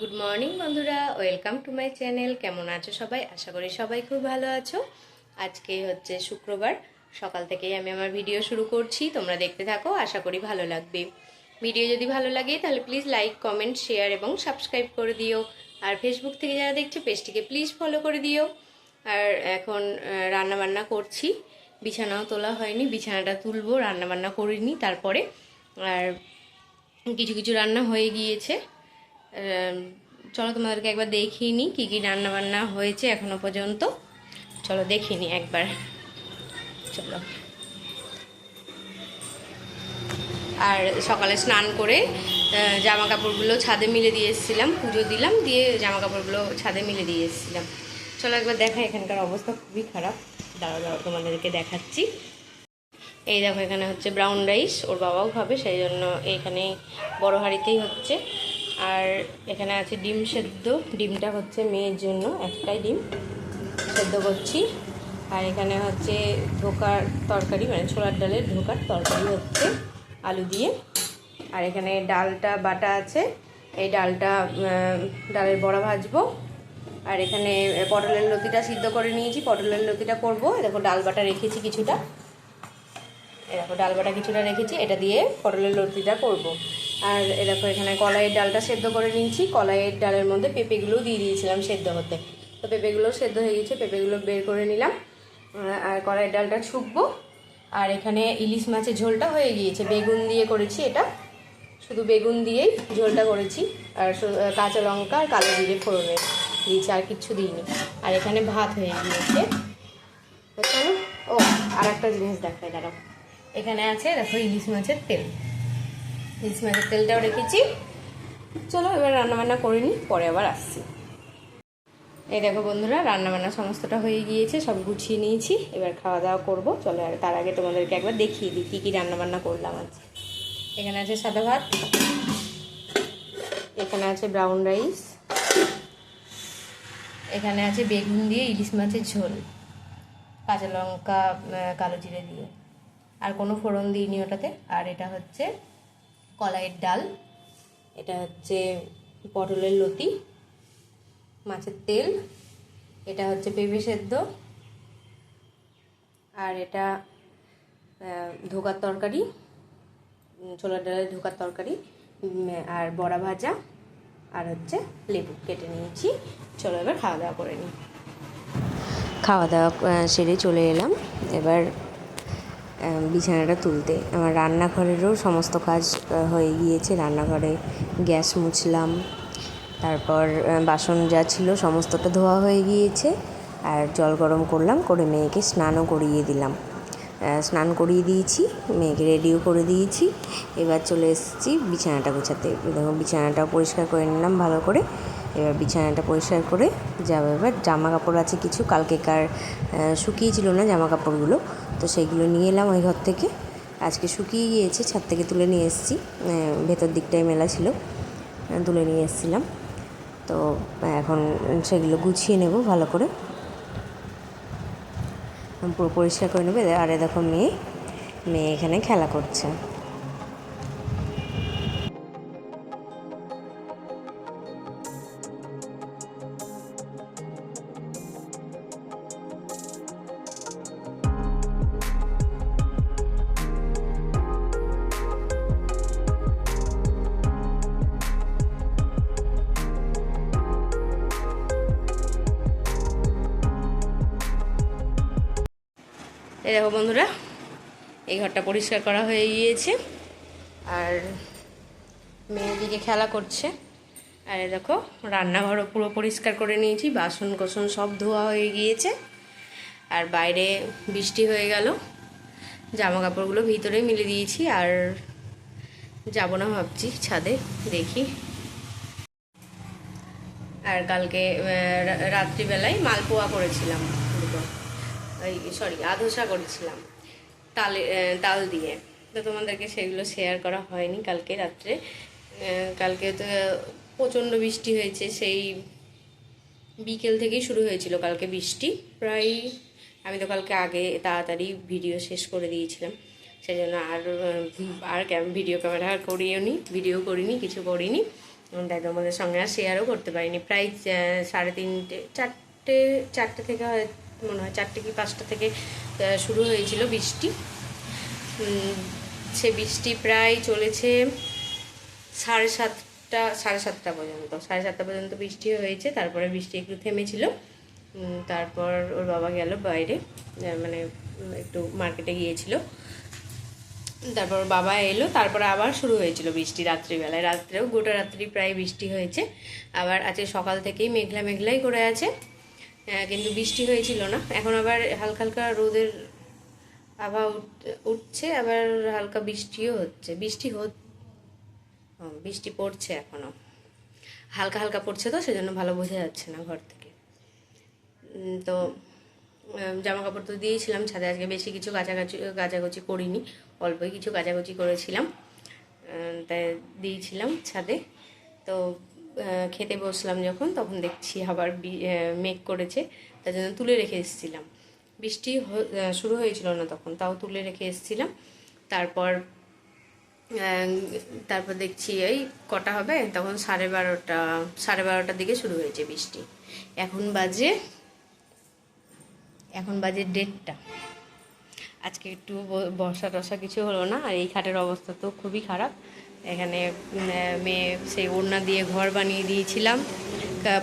Good morning বন্ধুরা। Welcome to my channel কেমন আছো সবাই? আশা করি সবাই খুব ভালো আছো। আজকে হচ্ছে শুক্রবার। সকাল থেকেই আমি আমার ভিডিও শুরু করছি। তোমরা দেখতে থাকো, আশা করি ভালো লাগবে। ভিডিও যদি ভালো লাগে, তাহলে প্লিজ লাইক কমেন্ট শেয়ার এবং সাবস্ক্রাইব করে দিও। আর ফেসবুক থেকে যারা দেখছ পেজটিকে প্লিজ ফলো করে দিও। আর এখন রান্না বান্না করছি। বিছানাও তোলা হয়নি, বিছানাটা তুলবো রান্না বান্না করিনি তারপরে। আর কিছু কিছু রান্না হয়ে গিয়েছে। চলো তোমাদেরকে একবার দেখিয়ে নিই কী কী রান্না বান্না হয়েছে এখনও পর্যন্ত। চলো দেখিয়ে নিই একবার। চলো। আর সকালে স্নান করে জামা কাপড়গুলো ছাদে মিলে দিয়ে এসেছিলাম, পুজো দিলাম, দিয়ে জামা কাপড়গুলো ছাদে মিলে দিয়ে এসেছিলাম। চলো একবার দেখা এখানকার অবস্থা খুবই খারাপ। দাঁড়াও দাঁড়াও, তোমাদেরকে দেখাচ্ছি। এই দেখো, এখানে হচ্ছে ব্রাউন রাইস ওর বাবাও খাবে, সেই জন্য এখানে বড় হাঁড়িতেই হচ্ছে। আর এখানে আছে ডিম সেদ্ধ। ডিমটা হচ্ছে মেয়ের জন্য, একটাই ডিম সেদ্ধ করছি। আর এখানে হচ্ছে ধোকার তরকারি মানে ছোলার ডালের ধোকার তরকারি হচ্ছে আলু দিয়ে। আর এখানে ডালটা, বাটা আছে। এই ডালটা ডালের বড়া ভাজবো। আর এখানে পটলের লতিটা সিদ্ধ করে নিয়েছি। পটলের লতিটা করব। দেখো ডাল বাটা রেখেছি কিছুটা। এ দেখো ডাল বাটা কিছুটা রেখেছি। এটা দিয়ে পটলের লতিটা করব। আর দেখো, এখানে কলাইয়ের ডালটা সেদ্ধ করে নিয়েছি। কলাইয়ের ডালের মধ্যে পেঁপেগুলো দিয়ে দিয়েছিলাম সেদ্ধ হতে। তো পেঁপেগুলো সেদ্ধ হয়ে গেছে, পেঁপেগুলো বের করে নিলাম। আর কলাইয়ের ডালটা ছুকবো আর এখানে ইলিশ মাছের ঝোলটা হয়ে গিয়েছে। বেগুন দিয়ে করেছি এটা। শুধু বেগুন দিয়েই ঝোলটা করেছি। আর কাঁচা লঙ্কা আর কালো জিরে ফোড়নে দিয়েছি, আর কিচ্ছু দিইনি। আর এখানে ভাত হয়ে গিয়েছে। ও আর একটা জিনিস দেখাই, দাঁড়াও। এখানে আছে, দেখো, ইলিশ মাছের তেল। ইলিশ মাছের তেলটাও রেখেছি। চলো, এবার রান্নাবান্না করে নিই, পরে আবার আসছি। এই দেখো বন্ধুরা, রান্নাবান্না সমস্তটা হয়ে গিয়েছে, সব গুছিয়ে নিয়েছি, এবার খাওয়া দাওয়া করব। চলো, আর তার আগে তোমাদেরকে একবার দেখিয়ে দিই, কী কী রান্নাবান্না করলাম আজকে এখানে আছে সাদা ভাত, এখানে আছে ব্রাউন রাইস এখানে আছে বেগুন দিয়ে ইলিশ মাছের ঝোল, কাঁচা লঙ্কা কালো জিরে দিয়ে। আর কোনো ফোড়ন দিইনি ওটাতে, আর এটা হচ্ছে কলাইয়ের ডাল, এটা হচ্ছে পটলের লতি, মাছের তেল, এটা হচ্ছে পেঁপে সেদ্ধ, আর এটা ধোকার তরকারি ছোলার ডালের ধোকার তরকারি আর বড়া ভাজা, আর হচ্ছে লেবু কেটে নিয়েছি। চলো এবার খাওয়া দাওয়া করে নিই। খাওয়া দাওয়া সেরে চলে এলাম। এবার বিছানাটা তুলতে। আমার রান্নাঘরেরও সমস্ত কাজ হয়ে গিয়েছে। রান্নাঘরে গ্যাস মুছলাম। তারপর বাসন যা ছিল সমস্তটা ধোয়া হয়ে গিয়েছে। আর জল গরম করলাম, করে মেয়েকে স্নানও করিয়ে দিলাম। স্নান করিয়ে দিয়েছি, মেয়েকে রেডিও করে দিয়েছি। এবার চলে এসেছি বিছানাটা গোছাতে। দেখো বিছানাটা পরিষ্কার করে নিলাম ভালো করে। এবার বিছানাটা পরিষ্কার করে যাব। এবার জামা কাপড় আছে কিছু। কালকেকার শুকিয়েছিল না জামা কাপড়গুলো তো সেইগুলো নিয়ে এলাম ওই ঘর থেকে। আজকে শুকিয়ে গিয়েছে, ছাদ থেকে তুলে নিয়ে এসেছি। ভেতর দিকটায় মেলা ছিল তুলে নিয়ে এসেছিলাম। তো এখন সেগুলো গুছিয়ে নেব ভালো করে। পুরো পরিষ্কার করে নেবে। আরে দেখো মেয়ে মেয়ে এখানে খেলা করছে। এই দেখো বন্ধুরা, এই ঘরটা পরিষ্কার করা হয়ে গিয়েছে। আর মেয়ে দিকে খেলা করছে। আর দেখো, রান্নাঘরও পুরো পরিষ্কার করে নিয়েছি বাসন কোসন সব ধোয়া হয়ে গিয়েছে। আর বাইরে বৃষ্টি হয়ে গেল জামা কাপড়গুলো ভিতরে মিলে দিয়েছি, আর যাব না ভাবছি ছাদে, দেখি। আর কালকে রাত্রিবেলায় মালপোয়া করেছিলাম দুটো। ওই সরি আধোসা করেছিলাম তালে তাল দিয়ে। তো তোমাদেরকে সেগুলো শেয়ার করা হয়নি কালকে রাত্রে। কালকে তো প্রচণ্ড বৃষ্টি হয়েছে, সেই বিকেল থেকেই শুরু হয়েছিল কালকে বৃষ্টি। প্রায়, আমি তো কালকে আগে তাড়াতাড়ি ভিডিও শেষ করে দিয়েছিলাম। সেই জন্য আর আর ভিডিও ক্যামেরা করিও নি ভিডিও করিনি, কিছু করিনি। তাই তোমাদের সঙ্গে আর শেয়ারও করতে পারিনি। প্রায় সাড়ে তিনটে, চারটে চারটে থেকে মনে হয় চারটে কি পাঁচটা থেকে শুরু হয়েছিল বৃষ্টি। সে বৃষ্টি প্রায় চলেছে সাড়ে সাতটা সাড়ে সাতটা পর্যন্ত, সাড়ে সাতটা পর্যন্ত বৃষ্টি হয়েছে, তারপরে বৃষ্টি একটু থেমেছিল। তারপর ওর বাবা গেল বাইরে মানে একটু মার্কেটে গিয়েছিল। তারপর বাবা এলো, তারপরে আবার শুরু হয়েছিল বৃষ্টি রাত্রিবেলায়। রাত্রেও গোটা রাত্রি প্রায় বৃষ্টি হয়েছে। আবার আজকে সকাল থেকেই মেঘলা মেঘলাই করে আছে। কিন্তু বৃষ্টি হয়েছিল না। এখন আবার হালকা হালকা রোদের উঠ- উঠছে আবার হালকা বৃষ্টিও হচ্ছে। বৃষ্টি ও, বৃষ্টি পড়ছে এখনও হালকা হালকা পড়ছে তো সেজন্য ভালো বোঝা যাচ্ছে না ঘর থেকে। তো জামা কাপড় তো দিয়েছিলাম ছাদে আজকে বেশি কিছু কাচাকাচি কাচাকুচি করিনি অল্পই কিছু কাচাকুচি করেছিলাম। তাই দিয়েছিলাম ছাদে। তো খেতে বসলাম যখন, তখন দেখছি আবার মেঘ করেছে, তার জন্য তুলে রেখে এসেছিলাম। বৃষ্টি শুরু হয়েছিল না তখন, তাও তুলে রেখে এসেছিলাম। তারপর তারপর দেখছি এই কটা হবে, তখন সাড়ে বারোটা, সাড়ে বারোটার দিকে শুরু হয়েছে বৃষ্টি। এখন বাজে এখন বাজে ডেটটা আজকে একটু বর্ষা টর্ষা কিছু হলো না, আর এই খাটের অবস্থা তো খুবই খারাপ। এখানে মেয়ে সেই ওড়না দিয়ে ঘর বানিয়ে দিয়েছিলাম।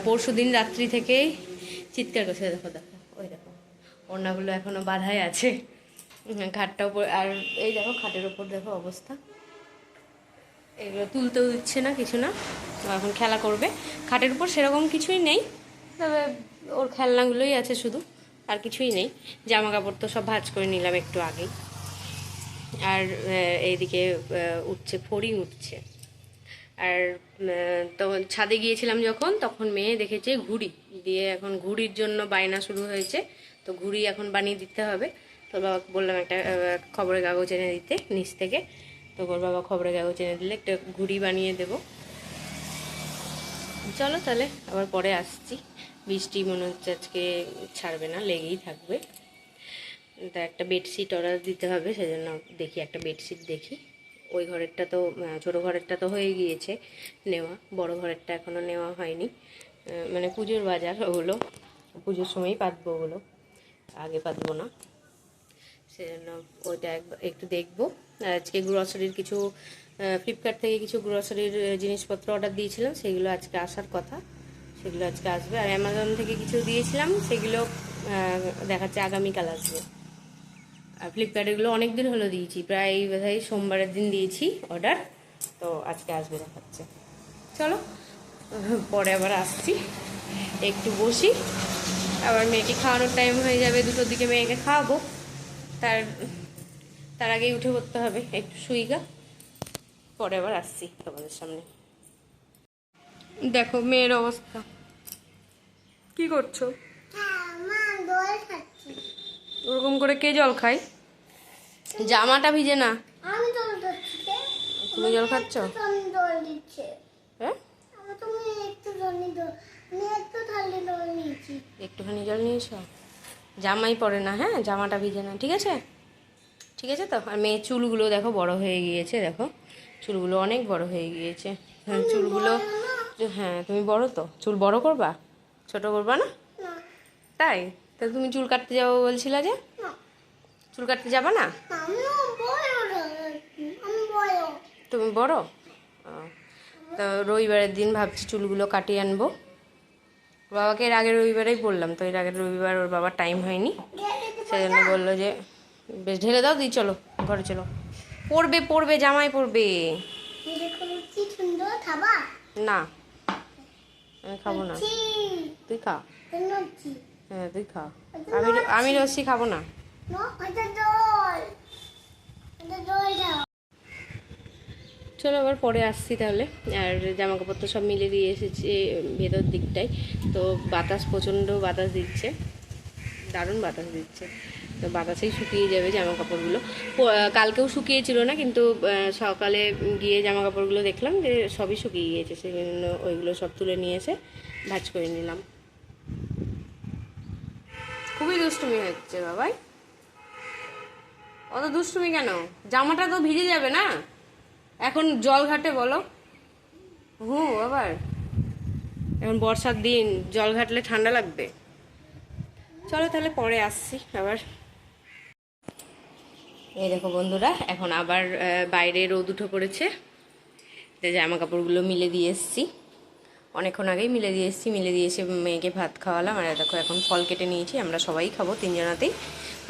পরশু দিন রাত্রি থেকেই চিৎকার করছে, দেখো দেখো, ওই দেখো, ওড়নাগুলো এখনও বাধাই আছে। খাটটা উপর, আর এই দেখো, খাটের ওপর দেখো অবস্থা। এগুলো তুলতেও দিচ্ছে না, কিছু না। এখন খেলা করবে। খাটের উপর সেরকম কিছুই নেই, তবে ওর খেলনাগুলোই আছে শুধু, আর কিছুই নেই। জামা কাপড় তো সব ভাঁজ করে নিলাম একটু আগেই। আর এইদিকে উঠছে, ফড়িং উঠছে। আর তখন ছাদে গিয়েছিলাম যখন, তখন মেয়ে দেখেছে ঘুড়ি দিয়ে এখন ঘুড়ির জন্য বায়না শুরু হয়েছে। তো ঘুড়ি এখন বানিয়ে দিতে হবে। তো বাবাকে বললাম একটা খবরের কাগজ এনে দিতে নিচ থেকে। তো ওর বাবা খবরের কাগজ এনে দিলে একটা ঘুড়ি বানিয়ে দেবো। চলো তাহলে, আবার পরে আসছি। বৃষ্টি মনে হচ্ছে আজকে ছাড়বে না, লেগেই থাকবে। তা একটা বেডশিট অর্ডার দিতে হবে, সেজন্য দেখি একটা বেডশিট দেখি। ওই ঘরেরটা তো ছোটো ঘরেরটা তো হয়ে গিয়েছে নেওয়া, বড় ঘরেরটা এখনও নেওয়া হয়নি। মানে পুজোর বাজার ওগুলো, পুজোর সময়ই পাতবো ওগুলো, আগে পাতবো না। সেজন্য ওইটা একটু দেখব। আজকে গ্রসারির কিছু ফ্লিপকার্ট থেকে কিছু গ্রসারির জিনিসপত্র অর্ডার দিয়েছিলাম, সেগুলো আজকে আসার কথা। সেগুলো আজকে আসবে। আর অ্যামাজন থেকে কিছু দিয়েছিলাম, সেগুলো দেখাচ্ছে আগামীকাল আসবে। আর ফ্লিপকার্টেগুলো অনেক দিন হলো দিয়েছি, প্রায় বোধহয় সোমবারের দিন দিয়েছি অর্ডার তো আজকে আসবে দেখাচ্ছে। চলো, পরে আবার আসছি, একটু বসি, আবার মেয়েকে খাওয়ানোর টাইম হয়ে যাবে, দুটোর দিকে মেয়েকে খাওয়াবো। তার তার আগেই উঠে পড়তে হবে, একটু শুইগা পরে আবার আসছি তোমাদের সামনে। দেখো মেয়ের অবস্থা। কি করছ? ওরকম করে কে জল খায়? জামাটা ভিজে না। তুমি জল খাচ্ছ? জল হ্যাঁ? একটুখানি জল নিয়েছ? জামাই পরে না হ্যাঁ? জামাটা ভিজে না ঠিক আছে? ঠিক আছে তো? আর মেয়ের চুলগুলো দেখো বড় হয়ে গিয়েছে দেখো। চুলগুলো অনেক বড় হয়ে গিয়েছে। হ্যাঁ চুলগুলো হ্যাঁ তুমি বড় তো? চুল বড় করবা? ছোট করবা না। তাই? তা তুমি চুল কাটতে যাব বলছিলে যে? চুল কাটতে যাবা না? তুমি বড়? তো রবিবারের দিন ভাবছি চুলগুলো কাটিয়ে আনব। বাবাকে এর আগের রবিবারেই বললাম তো এর আগের রবিবার ওর বাবার টাইম হয়নি। সেজন্য বলল যে বেশ ঢেলে দাও দিই চলো ঘরে চলো। পড়বে পড়বে জামাই পড়বে না আমি খাব না। তুই খা। হ্যাঁ তুই খা আমি আমি লস্যি খাব না। চলো আবার পরে আসছি তাহলে। আর জামা কাপড় তো সব মিলে দিয়ে এসেছি ভেতর দিকটায়। তো বাতাস প্রচণ্ড বাতাস দিচ্ছে। দারুণ বাতাস দিচ্ছে। তো বাতাসেই শুকিয়ে যাবে জামা কাপড়গুলো কালকেও শুকিয়েছিল না কিন্তু সকালে গিয়ে জামা কাপড়গুলো দেখলাম যে সবই শুকিয়ে গিয়েছে। সেই জন্য ওইগুলো সব তুলে নিয়ে এসে ভাজ করে নিলাম। খুবই দুষ্টুমি হচ্ছে, বাবাই। অত দুষ্টুমি কেন? জামাটা তো ভিজে যাবে না? এখন জল ঘাটে বলো। হু আবার এখন বর্ষার দিন, জল ঘাটলে ঠান্ডা লাগবে। চলো তাহলে পরে আসছি, আবার। এই দেখো বন্ধুরা, এখন আবার বাইরে রোদ উঠে পড়েছে। জামা কাপড়গুলো মিলে দিয়ে এসেছি। অনেকক্ষণ আগেই মিলে দিয়ে এসেছি, মিলে দিয়ে এসে মেয়েকে ভাত খাওয়ালাম। আর দেখো, এখন ফল কেটে নিয়েছি, আমরা সবাই খাব তিনজনাতেই।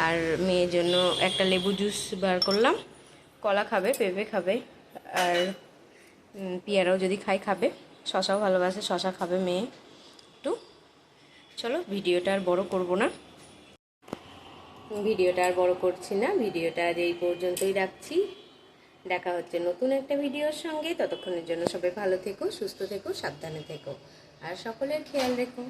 আর মেয়ের জন্য একটা লেবু জুস বার করলাম। কলা খাবে, পেঁপে খাবে, আর পিয়ারাও যদি খাই খাবে। শশাও ভালোবাসে, শশা খাবে মেয়ে। একটু। চলো, ভিডিওটা আর বড় করব না। ভিডিওটা আর বড় করছি না, ভিডিওটা আজ এই পর্যন্তই রাখছি। দেখা হচ্ছে নতুন একটা ভিডিওর সঙ্গে। ততক্ষণের জন্য সবাই ভালো থেকো, সুস্থ থেকো, সাবধানে থেকো। আর সকলের খেয়াল রেখো।